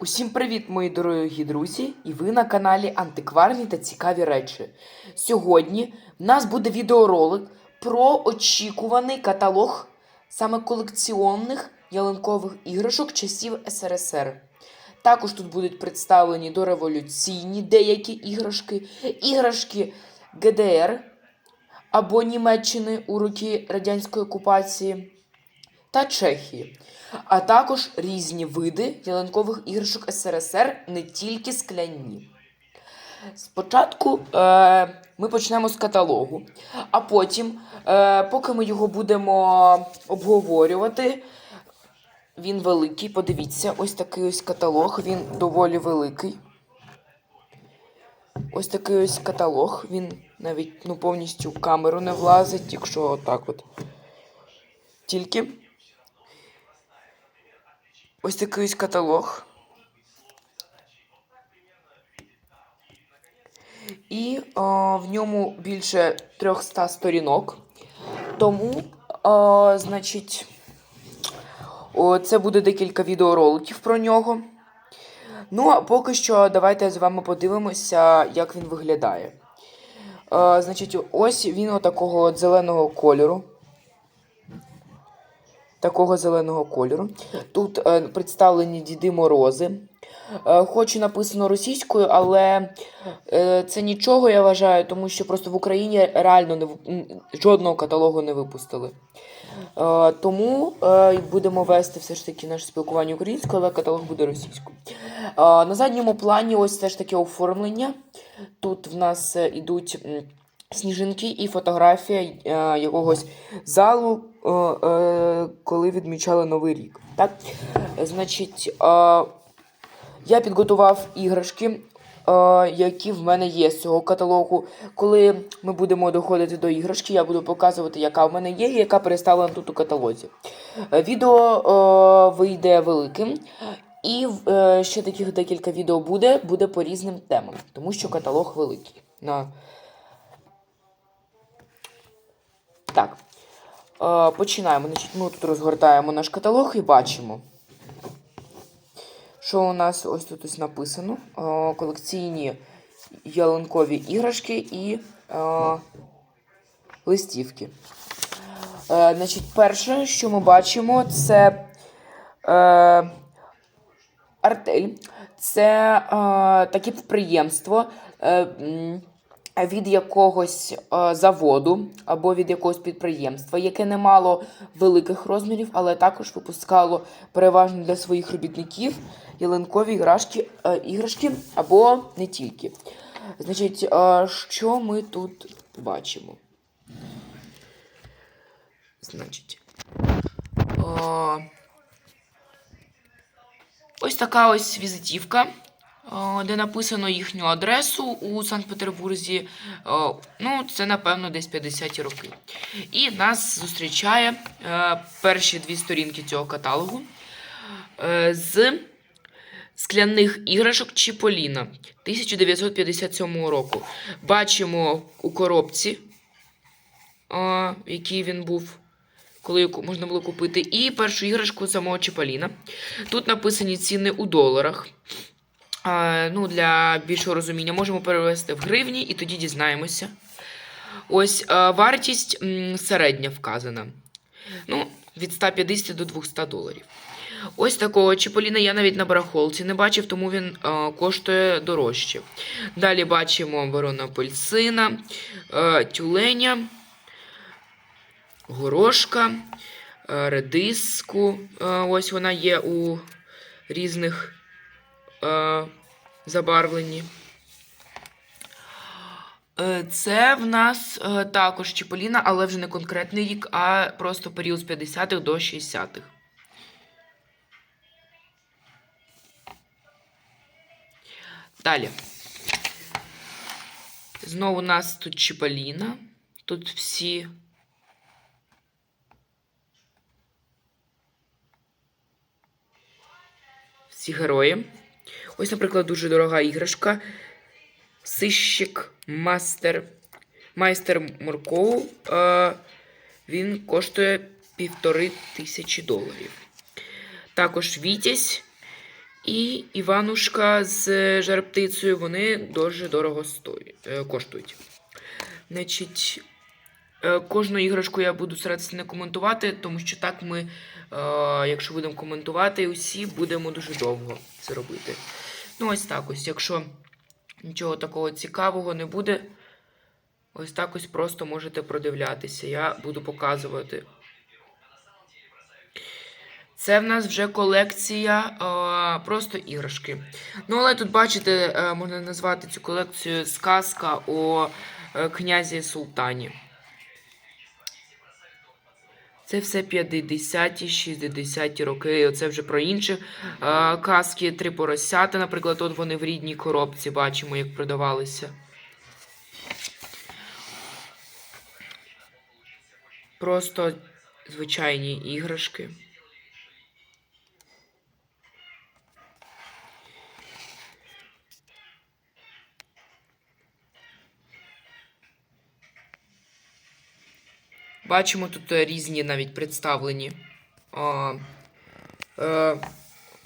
Усім привіт, мої дорогі друзі! І ви на каналі Антикварні та цікаві речі. Сьогодні в нас буде відеоролик про очікуваний каталог саме колекціонних ялинкових іграшок часів СРСР. Також тут будуть представлені дореволюційні деякі іграшки, іграшки ГДР або Німеччини у роки радянської окупації та Чехії, а також різні види ялинкових іграшок СРСР, не тільки скляні. Спочатку е, ми почнемо з каталогу, а потім, е, поки ми його будемо обговорювати, він великий. Подивіться, ось такий ось каталог, він доволі великий. Ось такий ось каталог. Він навіть ну, повністю в камеру не влазить, якщо отак от. Тільки. Ось такий ось каталог. І о, в ньому більше 300 сторінок. Тому, о, значить, о, це буде декілька відеороликів про нього. Ну, а поки що давайте з вами подивимося, як він виглядає. Е, значить, ось він отакого от зеленого кольору. Такого зеленого кольору. Тут е, представлені Діди Морози. Е, хоч і написано російською, але е, це нічого, я вважаю, тому що просто в Україні реально не, жодного каталогу не випустили. Е, тому е, будемо вести все ж таки наше спілкування українською, але каталог буде російською. Е, на задньому плані ось все ж таки оформлення. Тут в нас е, ідуть м, сніжинки і фотографія е, якогось залу, е, е, коли відмічали Новий рік. Так? Значить, е, я підготував іграшки, е, які в мене є з цього каталогу. Коли ми будемо доходити до іграшки, я буду показувати, яка в мене є і яка представлена тут у каталозі. Е, Відео е, вийде великим. І е, ще таких декілька відео буде, буде по різним темам, тому що каталог великий. На... Так. Е, починаємо. Значить, ми тут розгортаємо наш каталог і бачимо. Що у нас ось тут ось написано? Е, колекційні ялинкові іграшки і е, листівки. Значить, перше, що ми бачимо, це е, артель. Це е, таке підприємство. Е, від якогось е, заводу або від якогось підприємства, яке не мало великих розмірів, але також випускало переважно для своїх робітників ялинкові іграшки, е, іграшки або не тільки. Значить, е, що ми тут бачимо? Значить, ось така ось візитівка де написано їхню адресу у Санкт-Петербурзі. Е, Ну, це, напевно, десь 50-ті роки. І нас зустрічає е, перші дві сторінки цього каталогу е, з скляних іграшок Чіполіна 1957 року. Бачимо у коробці, е, в якій він був. Коли можна було купити, і першу іграшку самого Чіполіна. Тут написані ціни у доларах. Ну, для більшого розуміння можемо перевести в гривні і тоді дізнаємося. Ось вартість середня вказана. Ну, від 150 до 200 доларів. Ось такого Чіполіна я навіть на барахолці не бачив, тому він а, коштує дорожче. Далі бачимо ворона апельсина, а, тюленя, горошка, редиску. Ось вона є у різних е, забарвлені. Е, Це в нас е, також Чіполіна, але вже не конкретний рік, а просто період з 50-х до 60-х. Далі. Знову у нас тут Чіполіна. Тут всі. Всі герої. Ось, наприклад, дуже дорога іграшка. Сищик мастер. Майстер Морков. Е, він коштує півтори тисячі доларів. Також Вітязь І Іванушка з жарптицею, вони дуже дорого стоять, е, коштують. Значить, е, кожну іграшку я буду старатися не коментувати, тому що так ми, е, якщо будемо коментувати усі, будемо дуже довго це робити. Ну, ось так ось. Якщо нічого такого цікавого не буде, ось так ось просто можете продивлятися. Я буду показувати. Це в нас вже колекція е, просто іграшки. Ну, але тут, бачите, е, можна назвати цю колекцію сказка о е, князі Султані. Це все 50-ті, 60-ті роки. Оце вже про інші е, казки. Три поросята, наприклад, от вони в рідній коробці бачимо, як продавалися. Просто звичайні іграшки. Бачимо тут е, різні навіть представлені а, е,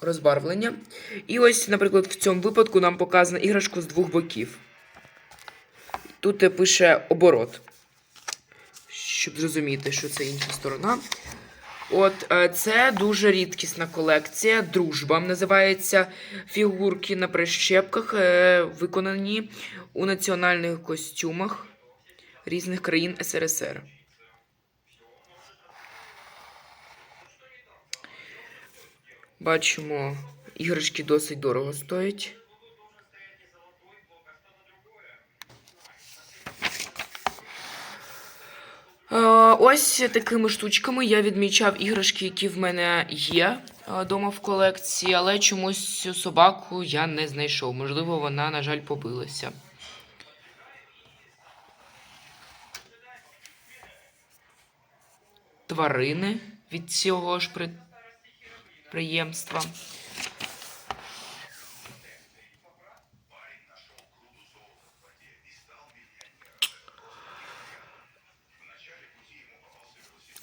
розбарвлення. І ось, наприклад, в цьому випадку нам показано іграшку з двох боків. Тут е, пише оборот, щоб зрозуміти, що це інша сторона. От це дуже рідкісна колекція. Дружба називається фігурки на прищепках, виконані у національних костюмах різних країн СРСР. Бачимо, іграшки досить дорого стоять. Ось такими штучками я відмічав іграшки, які в мене є вдома в колекції, але чомусь собаку я не знайшов. Можливо, вона, на жаль, побилася. Тварини від цього ж при... приємства.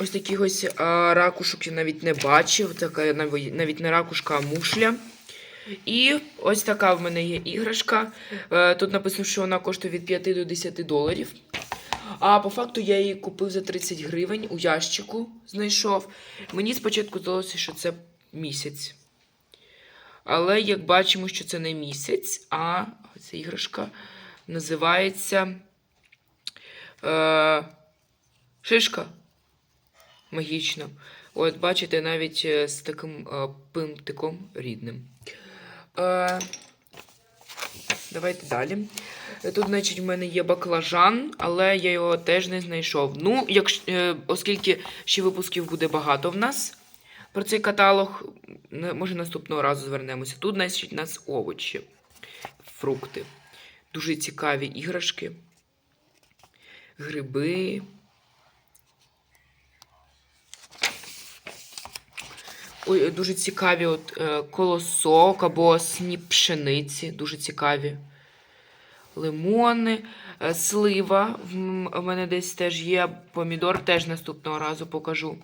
Ось таких ось а, ракушок я навіть не бачив. Така навіть не ракушка, а мушля. І ось така в мене є іграшка. Е, Тут написано, що вона коштує від 5 до 10 доларів. А по факту я її купив за 30 гривень у ящику знайшов. Мені спочатку здалося, що це місяць. Але як бачимо, що це не місяць, а ця іграшка називається е, шишка. Магічно. От, бачите, навіть е, з таким е, пимтиком рідним. Е, давайте далі. Тут, значить, в мене є баклажан, але я його теж не знайшов. Ну, якщо, е, оскільки ще випусків буде багато в нас про цей каталог, може наступного разу звернемося. Тут, значить, у нас овочі, фрукти. Дуже цікаві іграшки, гриби. Ой, дуже цікаві от, е, колосок або сніп пшениці. Дуже цікаві. Лимони, е, слива. В мене десь теж є. Помідор теж наступного разу покажу.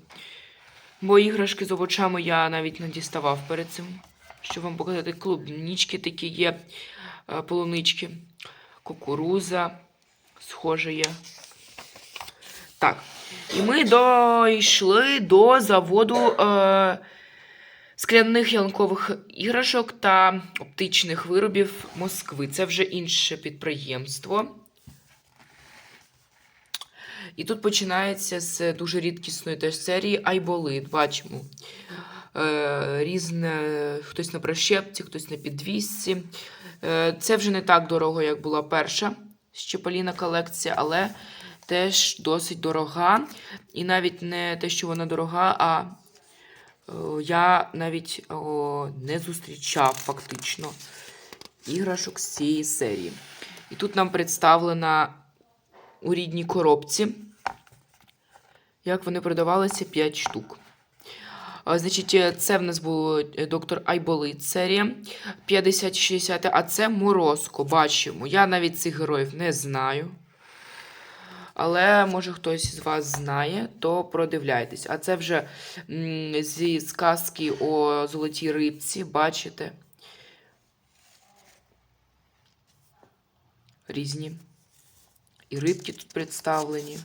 Бо іграшки з овочами я навіть не діставав перед цим. Щоб вам показати, клубнічки такі є, е, полунички, кукуруза, схоже є. Так. І ми дійшли до заводу е, скляних ялинкових іграшок та оптичних виробів Москви. Це вже інше підприємство. І тут починається з дуже рідкісної теж серії Айболит. Бачимо. Е, різне, хтось на прищепці, хтось на підвісці. Е, це вже не так дорого, як була перша Щепаліна колекція, але теж досить дорога. І навіть не те, що вона дорога, а е, я навіть не зустрічав фактично іграшок з цієї серії. І тут нам представлена у рідній коробці, як вони продавалися 5 штук. Значить, е, це в нас був е, доктор Айболит серія 50-60, а це Морозко. Бачимо. Я навіть цих героїв не знаю. Але, може, хтось з вас знає, то продивляйтесь. А це вже м зі сказки о золотій рибці, бачите. Різні. І рибки тут представлені.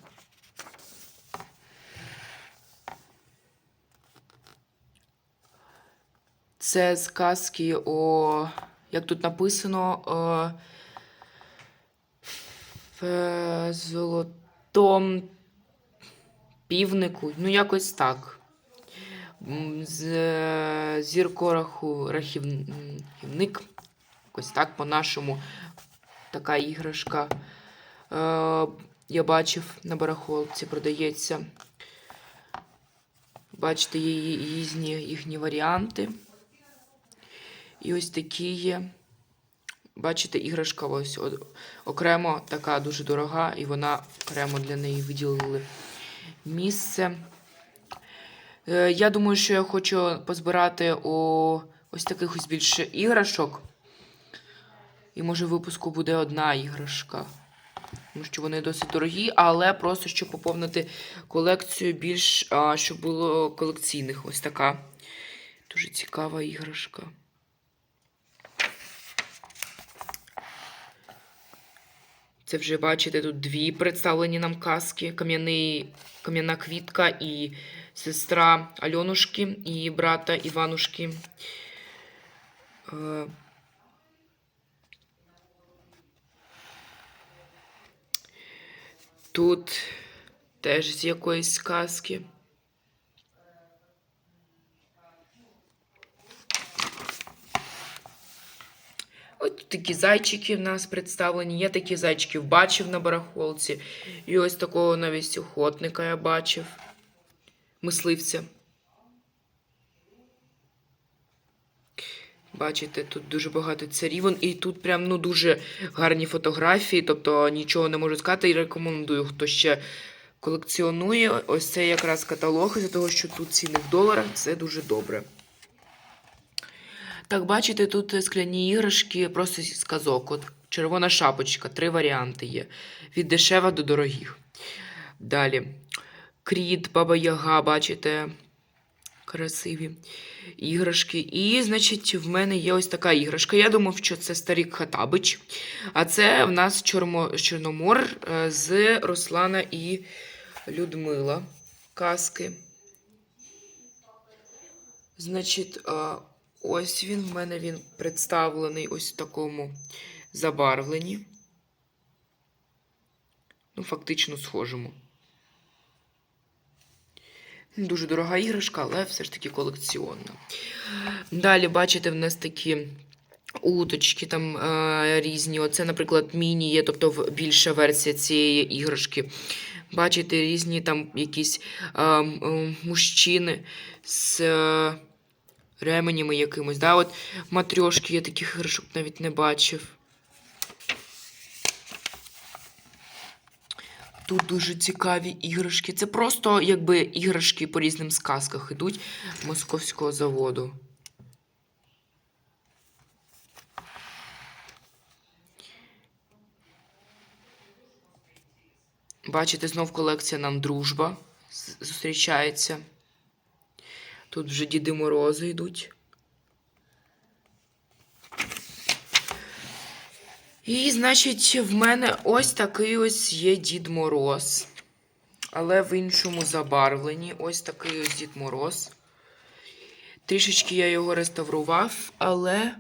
Це з казки о. Як тут написано, в е, золотом півнику. Ну, якось так. З е, зіркораху рахівник. Якось так по-нашому. Така іграшка. Е, я бачив на барахолці, продається. Бачите, є ї- різні їхні варіанти. І ось такі є. Бачите, іграшка ось окремо така дуже дорога, і вона окремо для неї виділили місце. Е, Я думаю, що я хочу позбирати о ось таких ось більше іграшок. І може в випуску буде одна іграшка. Тому що вони досить дорогі, але просто щоб поповнити колекцію більш, щоб було колекційних. Ось така дуже цікава іграшка. Це вже бачите, тут дві представлені нам казки: кам'яна квітка і сестра Альонушки і брата Іванушки. Е, Тут теж з якоїсь сказки. Ось такі зайчики в нас представлені. Я такі зайчиків бачив на барахолці. І ось такого навіть охотника я бачив. Мисливця. Бачите, тут дуже багато царівон, і тут прям ну дуже гарні фотографії, тобто нічого не можу сказати і рекомендую, хто ще колекціонує. Ось це якраз каталог, із-за того, що тут ціни в доларах, це дуже добре. Так, бачите, тут скляні іграшки просто з казок. От червона шапочка, три варіанти є. Від дешева до дорогих. Далі. Кріт, Баба Яга, бачите, красиві іграшки. І, значить, в мене є ось така іграшка. Я думав, що це старик Хатабич. А це в нас Чормо... Чорномор е, з Руслана і Людмила. Казки. Значить, е, ось він в мене він представлений ось в такому забарвленні. Ну, фактично схожому. Дуже дорога іграшка, але все ж таки колекціонна. Далі, бачите, в нас такі уточки там е, різні. Оце, наприклад, міні є, тобто більша версія цієї іграшки. Бачите, різні там якісь е, м, мужчини з е, ременями якимось. Да? От матрьошки, я таких іграшок навіть не бачив. Тут дуже цікаві іграшки. Це просто якби іграшки по різним сказках ідуть московського заводу. Бачите, знов колекція нам дружба зустрічається. Тут вже Діди Морози йдуть. І, значить, в мене ось такий ось є Дід Мороз. Але в іншому забарвленні. Ось такий ось Дід Мороз. Трішечки я його реставрував, але.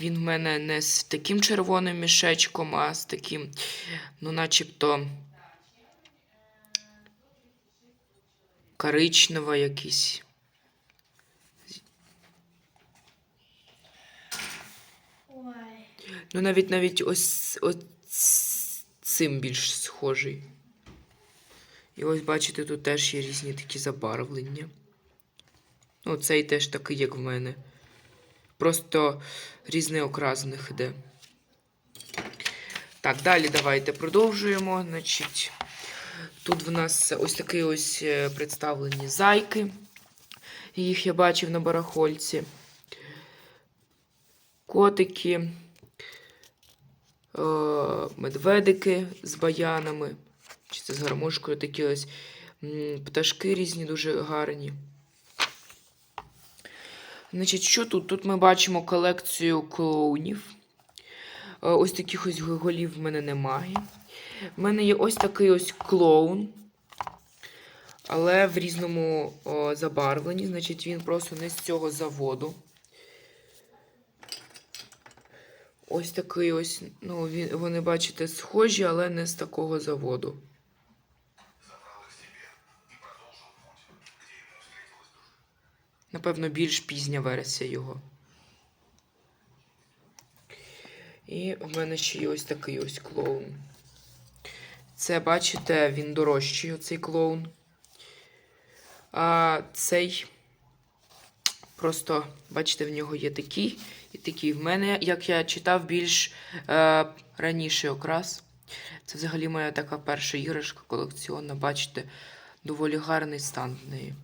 Він в мене не з таким червоним мішечком, а з таким, ну, начебто. Коричнево якийсь. Ой. Ну, навіть навіть ось, ось цим більш схожий. І ось, бачите, тут теж є різні такі забарвлення. Ну, цей теж такий, як в мене. Просто різний окрас них іде. Так, далі давайте продовжуємо. Значить, тут в нас ось такі ось е, представлені зайки. Їх я бачив на барахольці. Котики, е, медведики з баянами. Чи це з гармошкою такі ось пташки різні, дуже гарні. Значить, що тут? Тут ми бачимо колекцію клоунів. Е, Ось таких ось голів в мене немає. В мене є ось такий ось клоун. Але в різному о, забарвленні. Значить, він просто не з цього заводу. Ось такий ось, ну, він, вони, бачите, схожі, але не з такого заводу. Напевно, більш пізня версія його. І в мене ще є ось такий ось клоун. Це, бачите, він дорожчий, оцей клоун. А цей просто, бачите, в нього є такий і такий. В мене, як я читав, більш е, раніше окрас. Це взагалі моя така перша іграшка колекціонна. Бачите, доволі гарний стан в неї.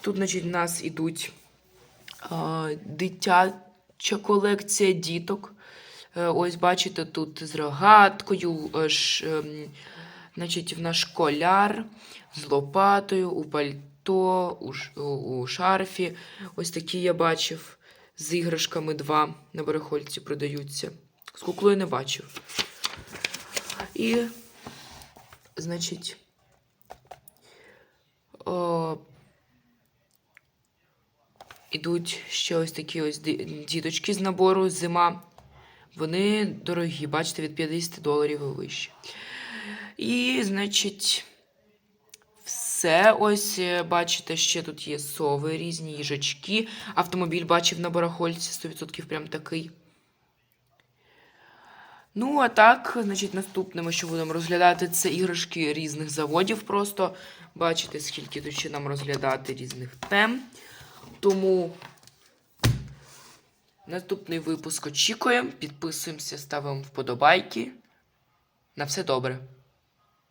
Тут, значить, в нас ідуть а, дитяча колекція діток. Е, Ось бачите, тут з рогаткою, е, ем, значить, в нас школяр з лопатою, у пальто, у, у, шарфі. Ось такі я бачив. З іграшками два на барахольці продаються. З куклою не бачив. І, значить, о, ідуть ще ось такі ось діточки з набору зима. Вони дорогі, бачите, від 50 доларів і вище. І, значить, все. Ось, е, бачите, ще тут є сови, різні їжачки. Автомобіль бачив на барахольці 100% прям такий. Ну, а так, значить, наступними, що будемо розглядати, це іграшки різних заводів. Просто бачите, скільки тут ще нам розглядати різних тем. Тому наступний випуск очікуємо. Підписуємося, ставимо вподобайки. На все добре.